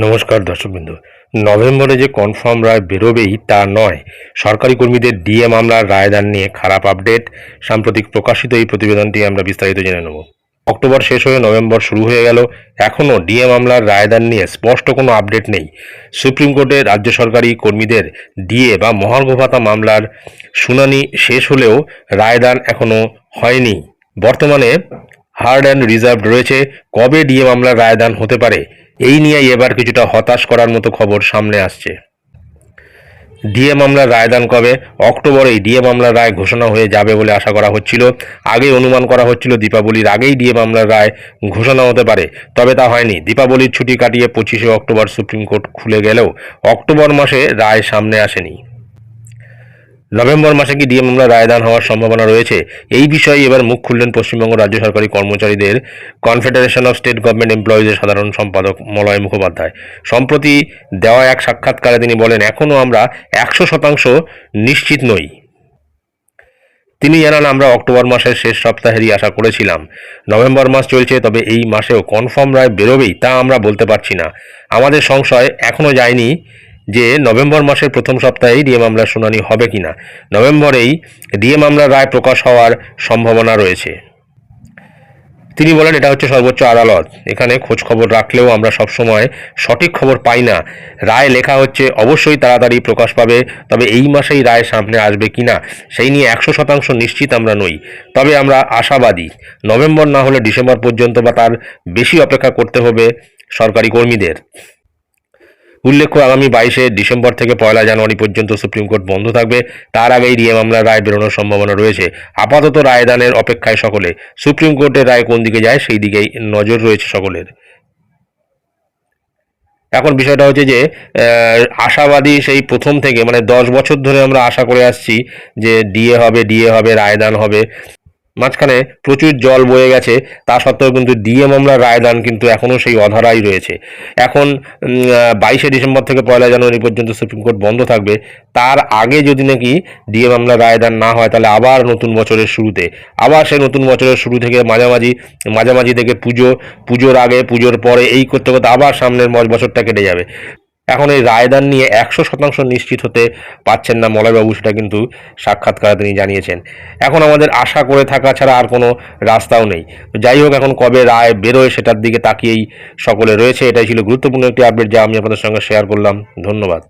নমস্কার দর্শকবৃন্দ। নভেম্বরে যে কনফার্ম রায় বেরোবেই তা নয়। সরকারি কর্মীদের ডিএ মামলার রায়দান নিয়ে খারাপ আপডেট সাম্প্রতিক প্রকাশিত এই প্রতিবেদনটি আমরা বিস্তারিত জেনে নেব। অক্টোবর শেষ হয়ে নভেম্বর শুরু হয়ে গেল। এখনও ডিএ মামলার রায়দান নিয়ে স্পষ্ট কোনো আপডেট নেই। সুপ্রিম কোর্টে রাজ্য সরকারি কর্মীদের ডিএ বা মহার্ঘ ভাতা মামলার শুনানি শেষ হলেও রায়দান এখনও হয়নি। বর্তমানে হার্ড অ্যান্ড রিজার্ভ রয়েছে। কবে ডিএ মামলার রায়দান হতে পারে? এই নিয়ে এবার কিছুটা হতাশ করার মতো খবর সামনে আসছে। ডিএ মামলার রায়দান কবে? অক্টোবরেই ডিএ মামলার রায় ঘোষণা হয়ে যাবে বলে আশা করা হচ্ছিল। আগে অনুমান করা হচ্ছিল দীপাবলির আগেই ডিএ মামলার রায় ঘোষণা হতে পারে। তবে তা হয়নি। দীপাবলির ছুটি কাটিয়ে পঁচিশে অক্টোবর সুপ্রিম কোর্ট খুলে গেলেও অক্টোবর মাসে রায় সামনে আসেনি। নভেম্বর মাসে কি ডিএ মামলা রায়দান হওয়ার সম্ভাবনা রয়েছে? এই বিষয়ে এবার মুখ খুললেন পশ্চিমবঙ্গ রাজ্য সরকারি কর্মচারীদের কনফেডারেশন অফ স্টেট গভর্নমেন্ট এমপ্লয়িজের সাধারণ সম্পাদক মলয় মুখোপাধ্যায়। সম্প্রতি দেওয়া এক সাক্ষাৎকারে তিনি বলেন এখনও আমরা একশো শতাংশ নিশ্চিত নই। তিনি জানান, আমরা অক্টোবর মাসের শেষ সপ্তাহেরই আশা করেছিলাম। নভেম্বর মাস চলছে, তবে এই মাসেও কনফার্ম রায় বেরোবেই, তা আমরা বলতে পারছি না। আমাদের সংশয় এখনও যায়নি যে নভেম্বর মাসের প্রথম সপ্তাহেই ডিএ মামলার শুনানি হবে কিনা। নভেম্বরেই ডিএ মামলার রায় প্রকাশ হওয়ার সম্ভাবনা রয়েছে। তিনি বলেন, এটা হচ্ছে সর্বোচ্চ আদালত। এখানে খোঁজ খবর রাখলেও আমরা সবসময় সঠিক খবর পাই না। রায় লেখা হচ্ছে, অবশ্যই তাড়াতাড়ি প্রকাশ পাবে, তবে এই মাসেই রায় সামনে আসবে কিনা, সেই নিয়ে একশো শতাংশ নিশ্চিত আমরা নই। তবে আমরা আশাবাদী। নভেম্বর না হলে ডিসেম্বর পর্যন্ত বা তার বেশি অপেক্ষা করতে হবে সরকারি কর্মীদের। উল্লেখ্য, আগামী বাইশে ডিসেম্বর থেকে পয়লা জানুয়ারি পর্যন্ত সুপ্রিম কোর্ট বন্ধ থাকবে। তার আগেই রিয়ে মামলার রায় বেরোনোর সম্ভাবনা রয়েছে। আপাতত রায়দানের অপেক্ষায় সকলে। সুপ্রিম কোর্টের রায় কোন দিকে যায়, সেই দিকেই নজর রয়েছে সকলের। এখন বিষয়টা হচ্ছে যে আশাবাদী সেই প্রথম থেকে মানে দশ বছর ধরে আমরা আশা করে আসছি যে, ডিএ হবে ডিএ হবে, রায়দান হবে। মাঝখানে প্রচুর জল বয়ে গেছে। তা সত্ত্বেও কিন্তু ডিএ মামলার রায়দান কিন্তু এখনও সেই অধারাই রয়েছে। এখন বাইশে ডিসেম্বর থেকে পয়লা জানুয়ারি পর্যন্ত সুপ্রিম কোর্ট বন্ধ থাকবে। তার আগে যদি নাকি ডিএ মামলার রায়দান না হয়, তাহলে আবার নতুন বছরের শুরুতে। আবার সেই নতুন বছরের শুরু থেকে মাঝামাঝি মাঝামাঝি থেকে পুজো, পুজোর আগে, পুজোর পরে এই করতে করতে আবার সামনের বছরটা কেটে যাবে। এখন এই রায়দান নিয়ে একশো শতাংশ নিশ্চিত হতে পারছেন না মলয়বাবু, সেটা কিন্তু সাক্ষাৎকারে তিনি জানিয়েছেন। এখন আমাদের আশা করে থাকা ছাড়া আর কোনো রাস্তাও নেই। যাই হোক, এখন কবে রায় বেরোয় সেটার দিকে তাকিয়েই সকলে রয়েছে। এটাই ছিল গুরুত্বপূর্ণ একটি আপডেট যা আমি আপনাদের সঙ্গে শেয়ার করলাম। ধন্যবাদ।